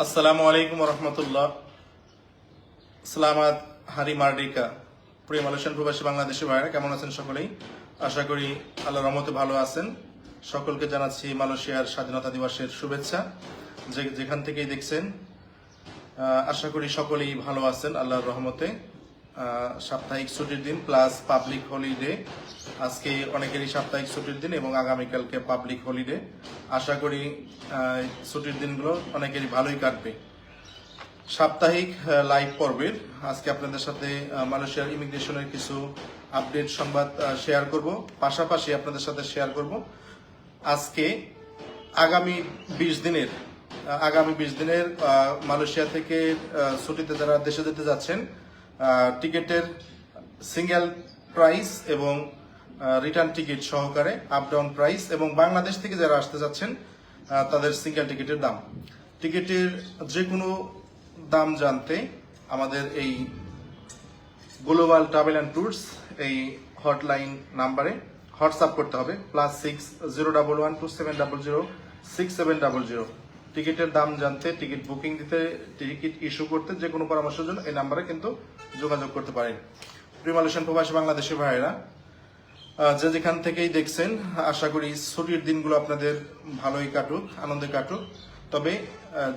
আসসালামু আলাইকুম রহমতুল্লাহ সালামাত হারি মার্ডিকা, প্রিয় মালয়েশিয়ান প্রবাসী বাংলাদেশি ভাইরা কেমন আছেন সকলেই? আশা করি আল্লাহ রহমতে ভালো আছেন। সকলকে জানাচ্ছি মালয়েশিয়ার স্বাধীনতা দিবসের শুভেচ্ছা। যে যেখান থেকেই দেখছেন আশা করি সকলেই ভালো আছেন আল্লাহর রহমতে। সাপ্তাহিক ছুটির দিন প্লাস পাবলিক হলিডে আজকে অনেকেরই সাপ্তাহিক ছুটির দিন এবং আগামীকালকে পাবলিক হলিডে আশা করি ছুটির দিনগুলো অনেকেরই ভালোই কাটবে। সাপ্তাহিক লাইভ পর্বের। আজকে আপনাদের সাথে মালয়েশিয়ার ইমিগ্রেশনের কিছু আপডেট সংবাদ শেয়ার করব। পাশাপাশি আপনাদের সাথে শেয়ার করব। আজকে আগামী বিশ দিনের আগামী বিশ দিনের মালয়েশিয়া থেকে ছুটিতে যারা দেশে যেতে যাচ্ছেন টিকিটের সিঙ্গেল প্রাইস এবং রিটার্ন টিকিট সহকারে আপ ডাউন প্রাইস এবং বাংলাদেশ থেকে যারা আসতে যাচ্ছেন তাদের সিঙ্গেল টিকিটের দাম। টিকিটের যে কোনো দাম জানতে আমাদের এই গ্লোবাল ট্রাভেল অ্যান্ড ট্যুরস এই হটলাইন নাম্বারে হোয়াটসঅ্যাপ করতে হবে plus six zero double one two seven double zero six seven double zero টিকিটের দাম জানতে টিকিট বুকিং দিতে টিকিট ইস্যু করতে যে কোনো পরামর্শের জন্য এই নাম্বারে কিন্তু যোগাযোগ করতে পারেন। প্রিমালেশন প্রবাসী বাংলাদেশি ভাইয়েরা আহ, যে যেখান থেকেই দেখছেন আশা করি ছুটির দিনগুলো আপনাদের ভালোই কাটুক আনন্দে কাটুক। তবে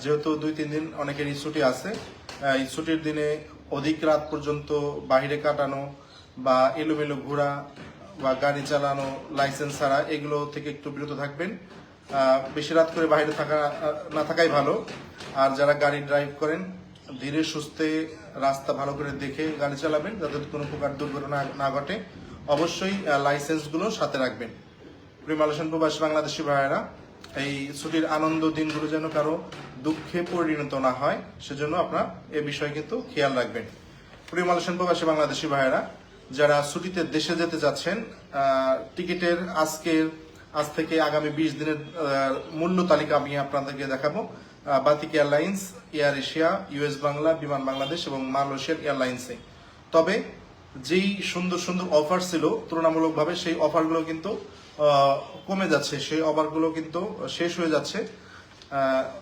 যেহেতু দুই তিন দিন অনেকেরই ছুটি আছে এই ছুটির দিনে অধিক রাত পর্যন্ত বাইরে কাটানো বা এলোমেলো ঘোরা বা গাড়ি চালানো লাইসেন্স ছাড়া এগুলো থেকে একটু বিরত থাকবেন। বেশি রাত করে বাইরে থাকা, না থাকাই ভালো। আর যারা গাড়ি ড্রাইভ করেন, ধীরে সুস্থে রাস্তা ভালো করে দেখে গাড়ি চালাবেন, যাতে কোনো প্রকার দুর্ঘটনা না ঘটে। অবশ্যই লাইসেন্সগুলো সাথে রাখবেন। প্রিমালেশন প্রবাসী বাংলাদেশি ভাইয়েরা, এই ছুটির আনন্দ দিনগুলো যেন কারও দুঃখে পরিণত না হয়, সেজন্য আপনার এ বিষয়ে কিন্তু খেয়াল রাখবেন। প্রিমালেশন প্রবাসী বাংলাদেশি ভাইয়েরা, যারা ছুটিতে দেশে যেতে যাচ্ছেন টিকিটের আজকের আজ থেকে আগামী বিশ দিনের মূল্য তালিকা আমি আপনাদেরকে দেখাবো। Batik airlines, Air Asia US Bangla, Biman Bangladesh এবং মালয়েশিয়ার এয়ারলাইন্সে। তবে যেই সুন্দর সুন্দর অফার ছিল, তুলনামূলকভাবে সেই অফারগুলো কিন্তু কমে যাচ্ছে। সেই অফারগুলো কিন্তু শেষ হয়ে যাচ্ছে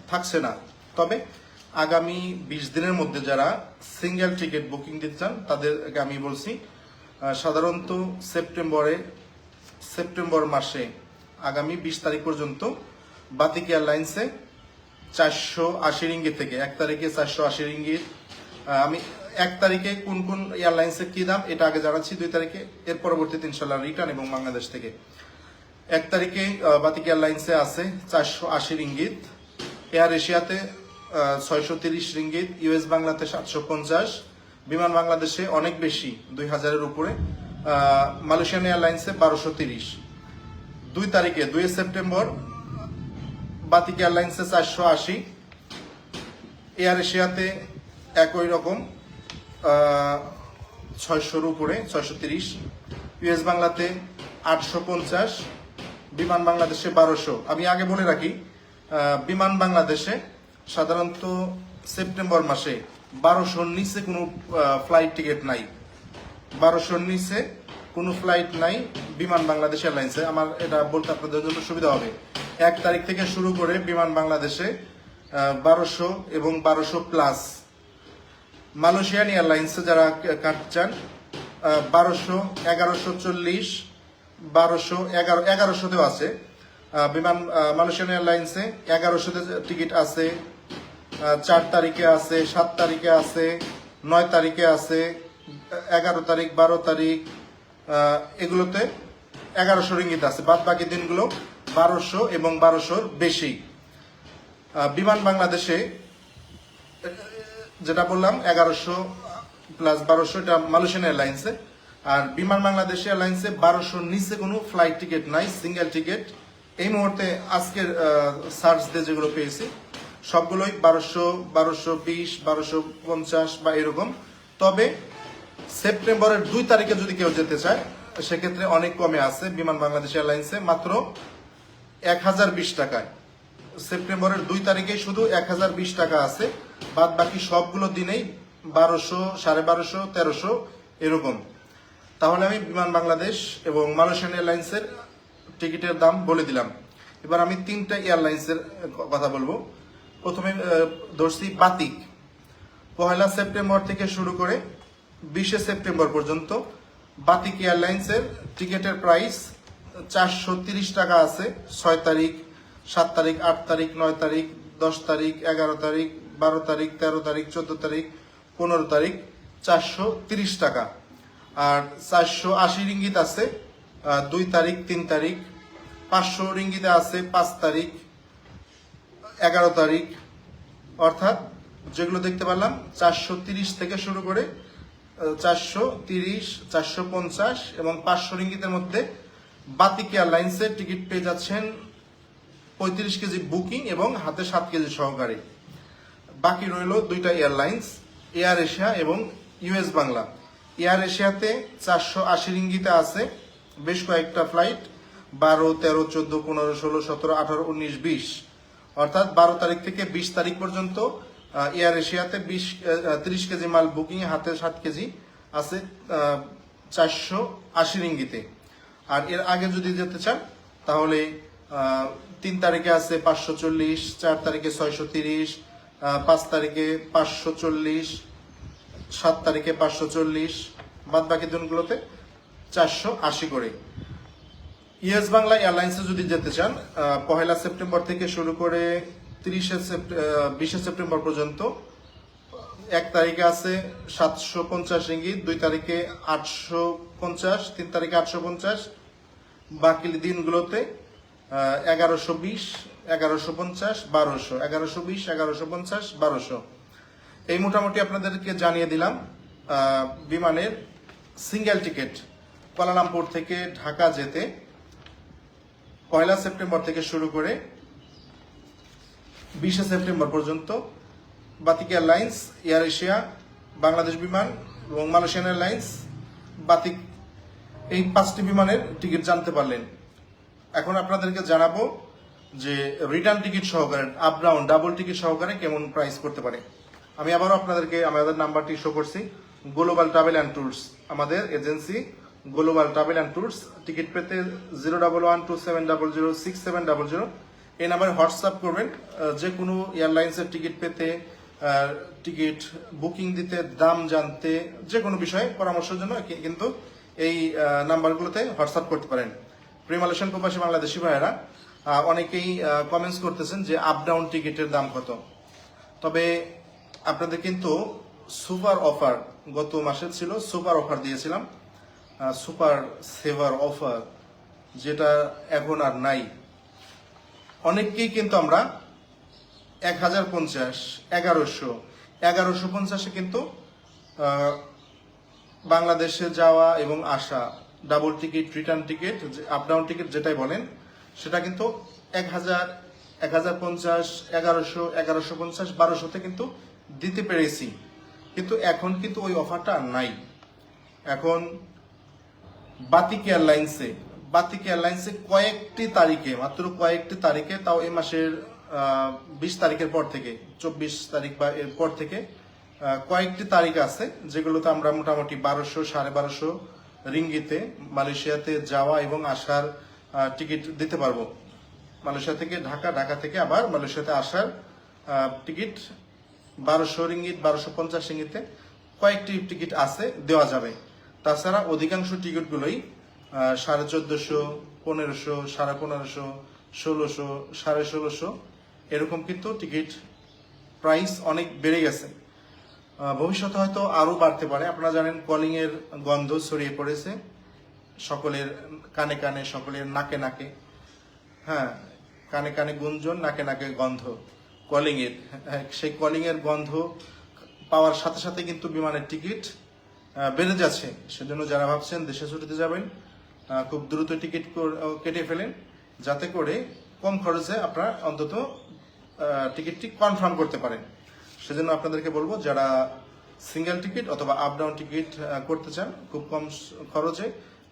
থাকছে না। তবে আগামী বিশ দিনের মধ্যে যারা সিঙ্গেল টিকিট বুকিং দিতে চান, তাদেরকে আমি বলছি সাধারণত সেপ্টেম্বরে, সেপ্টেম্বর মাসে আগামী বিশ তারিখ পর্যন্ত বাতিক এয়ারলাইন্সে চারশো আশি রিঙ্গিত থেকে, এক তারিখে চারশো আশি রিঙ্গিত আমি এক তারিখে কোন কোন এয়ারলাইন্সের কি দাম এটা আগে জানাচ্ছি, দুই তারিখে, এর পরবর্তীতে ইনশাল্লাহ রিটার্ন এবং বাংলাদেশ থেকে। এক তারিখে বাতিক এয়ারলাইন্সে আছে চারশো আশি রিঙ্গিত, এয়ার এশিয়াতে ছয়শো তিরিশ রিঙ্গিত ইউএস বাংলাতে সাতশো পঞ্চাশ, বিমান বাংলাদেশে অনেক বেশি, দুই হাজারের উপরে মালয়েশিয়ান এয়ারলাইন্সে বারোশো তিরিশ। দুই তারিখে, দুই সেপ্টেম্বর, বাতিক এয়ারলাইন্সে চারশো আশি, এয়ার এশিয়াতে একই রকম ছয়শোর উপরে, ছয়শো তিরিশ ইউএস বাংলাতে আটশো পঞ্চাশ, বিমান বাংলাদেশে বারোশো। আমি আগে বলে রাখি বিমান বাংলাদেশে সাধারণত সেপ্টেম্বর মাসে বারোশোর নিচে কোনো ফ্লাইট টিকিট নাই। বারোশোর নিচে কোনো ফ্লাইট নাই বিমান বাংলাদেশ এয়ারলাইন্সে আমার এটা বলতে আপনাদের জন্য সুবিধা হবে। এক তারিখ থেকে শুরু করে বিমান বাংলাদেশে বারোশো এবং বারোশো প্লাস মালয়েশিয়ান এয়ারলাইন্সে যারা কাটতে চান বারোশো, এগারোশো চল্লিশ, বারোশো এগারো, এগারোশোতেও আছে। বিমান মালয়েশিয়ান এয়ারলাইন্সে এগারোশোতে টিকিট আছে চার তারিখে আছে, সাত তারিখে আছে, নয় তারিখে আছে, এগারো তারিখ, বারো তারিখ এগুলোতে এগারোশো রিঙ্গিত আছে। বাদ বাকি দিনগুলো বারোশো এবং বারোশোর বেশি। বিমান বাংলাদেশে যেটা বললাম, এগারোশো প্লাস বারোশো, এটা মালয়েশিয়ান এয়ারলাইন্সে। আর বিমান বাংলাদেশ এয়ারলাইন্সে বারোশোর নিচে কোনো ফ্লাইট টিকিট নাই সিঙ্গেল টিকিট এই মুহূর্তে আজকের সার্চ দিয়ে যেগুলো পেয়েছি, সবগুলোই বারোশো বারোশো বিশ, বারোশো পঞ্চাশ বা এরকম। তবে সেপ্টেম্বরের দুই তারিখে যদি কেউ যেতে চায়, সেক্ষেত্রে অনেক কমে আছে বিমান বাংলাদেশ এয়ারলাইন্সে মাত্র এক হাজার বিশ টাকায়। সেপ্টেম্বরের দুই তারিখে শুধু এক হাজার বিশ টাকা আছে, বাদ বাকি সবগুলো দিনেই বারোশো, সাড়ে বারোশো, তেরোশো, এরকম। তাহলে আমি বিমান বাংলাদেশ এবং মালয়েশিয়ান এয়ারলাইন্সের টিকিটের দাম বলে দিলাম। এবার আমি তিনটা এয়ারলাইন্সের কথা বলব। প্রথমে ধরছি বাতিক। পহেলা সেপ্টেম্বর থেকে শুরু করে বিশে সেপ্টেম্বর পর্যন্ত। বাতিক এয়ারলাইন্সের টিকিটের প্রাইস চারশো টাকা আছে, ছয় তারিখ, সাত তারিখ, আট তারিখ, নয় তারিখ, দশ তারিখ, এগারো তারিখ, বারো তারিখ, তেরো তারিখ, চোদ্দ তারিখ, পনেরো তারিখ, চারশো টাকা। আর চারশো আশি রিঙ্গিত আছে দুই তারিখ, তিন তারিখ, পাঁচশো রিঙ্গিতে আছে, পাঁচ তারিখ, এগারো তারিখ। অর্থাৎ যেগুলো দেখতে পারলাম, চারশো থেকে শুরু করে চারশো তিরিশ, চারশো পঞ্চাশ এবং পাঁচশো রিঙ্গিতের মধ্যে বাতিক এয়ারলাইন্সের টিকিট পেয়ে যাচ্ছেন পঁয়ত্রিশ কেজি বুকিং এবং হাতে সাত কেজি সহকারে। বাকি রইল দুইটা এয়ারলাইন্স, এয়ার এশিয়া এবং ইউএস বাংলা। এয়ার এশিয়াতে চারশো আশি রিঙ্গিতে আছে বেশ কয়েকটা ফ্লাইট, বারো, তেরো, চোদ্দ, পনেরো, ষোলো, সতেরো, আঠারো, উনিশ, বিশ। অর্থাৎ বারো তারিখ থেকে বিশ তারিখ পর্যন্ত এয়ার এশিয়াতে বিশ তিরিশ কেজি মাল বুকিং হাতে সাত কেজি আছে চারশো আশি রিঙ্গিতে। আর এর আগে যদি যেতে চান, তাহলে তিন তারিখে আছে পাঁচশো চল্লিশ, চার তারিখে ছয়শো তিরিশ পাঁচ তারিখে পাঁচশো চল্লিশ, সাত তারিখে পাঁচশো চল্লিশ, বাদ বাকি দিনগুলোতে চারশো আশি করে। ইয়েস বাংলা এয়ারলাইন্সে যদি যেতে চান পহেলা সেপ্টেম্বর থেকে শুরু করে তিরিশে বিশে সেপ্টেম্বর পর্যন্ত, এক তারিখে আছে সাতশো পঞ্চাশ ইঙ্গিত, দুই তারিখে আটশো পঞ্চাশ, তিন তারিখে আটশো পঞ্চাশ, বাকি দিনগুলোতে এগারোশো বিশ, এগারোশো পঞ্চাশ, বারোশো, এগারোশো বিশ, এগারোশো পঞ্চাশ, বারোশো। এই মোটামুটি আপনাদেরকে জানিয়ে দিলাম বিমানের সিঙ্গেল টিকিট, কুয়ালালামপুর থেকে ঢাকা যেতে, পয়লা সেপ্টেম্বর থেকে শুরু করে বিশে সেপ্টেম্বর পর্যন্ত Batik airlines, Air Asia, Bangladesh Biman এবং মালয়েশিয়ান এয়ারলাইন্স বাতিক এই পাঁচটি বিমানের টিকিট জানতে পারলেন। এখন আপনাদেরকে জানাব যে রিটার্ন টিকিট সহকারে, আপ ডাউন, ডাবল টিকিট সহকারে কেমন প্রাইস করতে পারে। আমি আবারও আপনাদেরকে আমাদের নাম্বারটি শো করছি। গ্লোবাল ট্রাভেল অ্যান্ড ট্যুরস আমাদের agency global travel and tours ticket পেতে zero double one two seven double zero six seven double zero এই নাম্বারে হোয়াটসঅ্যাপ করবেন যে কোনো এয়ারলাইন্সের টিকিট পেতে টিকিট বুকিং দিতে, দাম জানতে, যে কোনো বিষয়ে পরামর্শের জন্য কিন্তু এই নাম্বারগুলোতে হোয়াটসঅ্যাপ করতে পারেন। প্রিমালেশন প্রবাসী বাংলাদেশি ভাইয়েরা অনেকেই কমেন্টস করতেছেন যে আপ ডাউন টিকিটের দাম কত। তবে আপনাদের কিন্তু সুপার অফার গত মাসে ছিল, সুপার অফার দিয়েছিলাম। সুপার সেভার অফার, যেটা এখন আর নাই। অনেককেই কিন্তু আমরা এক হাজার পঞ্চাশ, এগারোশো এগারোশো পঞ্চাশে কিন্তু বাংলাদেশে যাওয়া এবং আসা double ticket return ticket up down ticket যেটাই বলেন, সেটা কিন্তু এক হাজার এক হাজার পঞ্চাশ, এগারোশো এগারোশো পঞ্চাশ, বারোশোতে কিন্তু দিতে পেরেছি। কিন্তু এখন কিন্তু ওই অফারটা নাই। এখন বাতিক এয়ারলাইন্সে বাতিক এয়ারলাইন্সে কয়েকটি তারিখে, মাত্র কয়েকটি তারিখে, তাও এই মাসের বিশ তারিখের পর থেকে, চব্বিশ তারিখ বা এর পর থেকে কয়েকটি তারিখ আছে যেগুলোতে আমরা মোটামুটি বারোশো, সাড়ে বারোশো রিঙ্গিতে মালয়েশিয়াতে যাওয়া এবং আসার টিকিট দিতে পারব। মালয়েশিয়া থেকে ঢাকা ঢাকা থেকে আবার মালয়েশিয়াতে আসার টিকিট বারোশো রিঙ্গিত, বারোশো পঞ্চাশ রিঙ্গিতে কয়েকটি টিকিট আছে, দেওয়া যাবে। তাছাড়া অধিকাংশ টিকিটগুলোই সাড়ে চোদ্দশো পনেরোশো সাড়ে পনেরোশো ষোলোশো সাড়ে ষোলোশো এরকম কিন্তু টিকিট প্রাইস অনেক বেড়ে গেছে। ভবিষ্যতে হয়তো আরও বাড়তে পারে। আপনারা জানেন কলিংয়ের গন্ধ ছড়িয়ে পড়েছে। সকলের কানে কানে সকলের নাকে নাকে। হ্যাঁ কানে কানে গুঞ্জন নাকে নাকে গন্ধ। কলিংয়ের হ্যাঁ, সেই কলিংয়ের গন্ধ পাওয়ার সাথে সাথে কিন্তু বিমানের টিকিট বেড়ে যাচ্ছে। সেজন্য যারা ভাবছেন দেশে ছুটিতে যাবেন খুব দ্রুত টিকিট কেটে ফেলেন, যাতে করে কম খরচে আপনারা অন্তত টিকিটটি কনফার্ম করতে পারেন। সেজন্য আপনাদেরকে বলব, যারা সিঙ্গেল টিকিট অথবা আপ ডাউন টিকিট করতে চান, খুব কম খরচে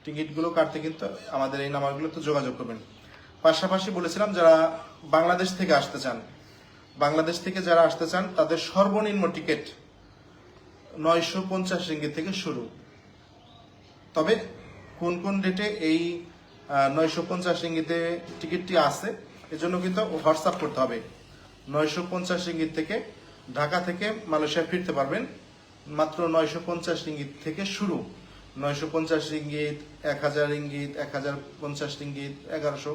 টিকিটগুলো কাটতে কিন্তু আমাদের এই নাম্বারগুলোতে যোগাযোগ করবেন। পাশাপাশি বলেছিলাম, যারা বাংলাদেশ থেকে আসতে চান, বাংলাদেশ থেকে যারা আসতে চান, তাদের সর্বনিম্ন টিকিট নয়শো পঞ্চাশ রিঙ্গিত থেকে শুরু। তবে কোন কোন ডেটে এই নয়শো পঞ্চাশ ইঙ্গিতে টিকিটটি আছে, এজন্য কিন্তু হোয়াটসঅ্যাপ করতে হবে। নয়শো পঞ্চাশ ইঙ্গিত থেকে ঢাকা থেকে মালয়েশিয়া ফিরতে পারবেন। মাত্র নয়শো পঞ্চাশ ইঙ্গিত থেকে শুরু। নয়শো পঞ্চাশ ইঙ্গিত এক হাজার ইঙ্গিত এক হাজার পঞ্চাশ ইঙ্গিত এগারোশো।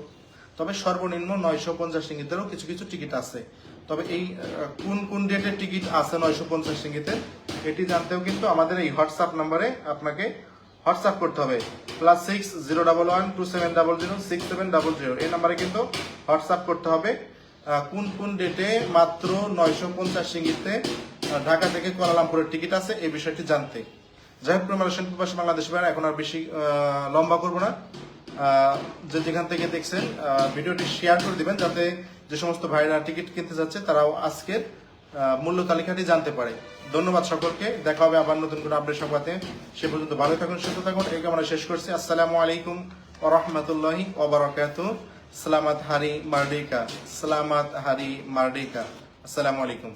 তবে সর্বনিম্ন নয়শো পঞ্চাশ ইঙ্গিতেরও কিছু কিছু টিকিট আছে। তবে এই কোন কোন ডেটের টিকিট আছে নয়শো পঞ্চাশ রিঙ্গিতের এটি জানতেও কিন্তু আমাদের এই হোয়াটসঅ্যাপ নাম্বারে আপনাকে হোয়াটসঅ্যাপ করতে হবে। Plus six zero double one two seven double zero six seven double zero এই নাম্বারে কিন্তু হোয়াটসঅ্যাপ করতে হবে। কোন কোন ডেটে মাত্র নয়শো পঞ্চাশ রিঙ্গিতে আহ, ঢাকা থেকে কুয়ালালামপুরের টিকিট আছে এই বিষয়টি জানতে। যাই হোক প্রিয় মালয়েশিয়ান প্রবাসী বাংলাদেশ ভাইরা এখন আর বেশি লম্বা করব না। যে যেখান থেকে দেখছেন ভিডিওটি শেয়ার করে দিবেন যাতে যে সমস্ত ভাইরা টিকিট কিনতে যাচ্ছে তারাও আজকের মূল্য তালিকাটি জানতে পারে। ধন্যবাদ সকলকে। দেখা হবে আবার নতুন করে আপডেট সংবাদে। সে পর্যন্ত ভালো থাকুন, সুস্থ থাকুন। এই আমরা শেষ করছি। আসসালামু আলাইকুম ও রহমতুল্লাহি ওবরাকাত সালামাত হারি মার্ডিকা। সালামাত হারি মার্ডিকা। আসসালামু আলাইকুম।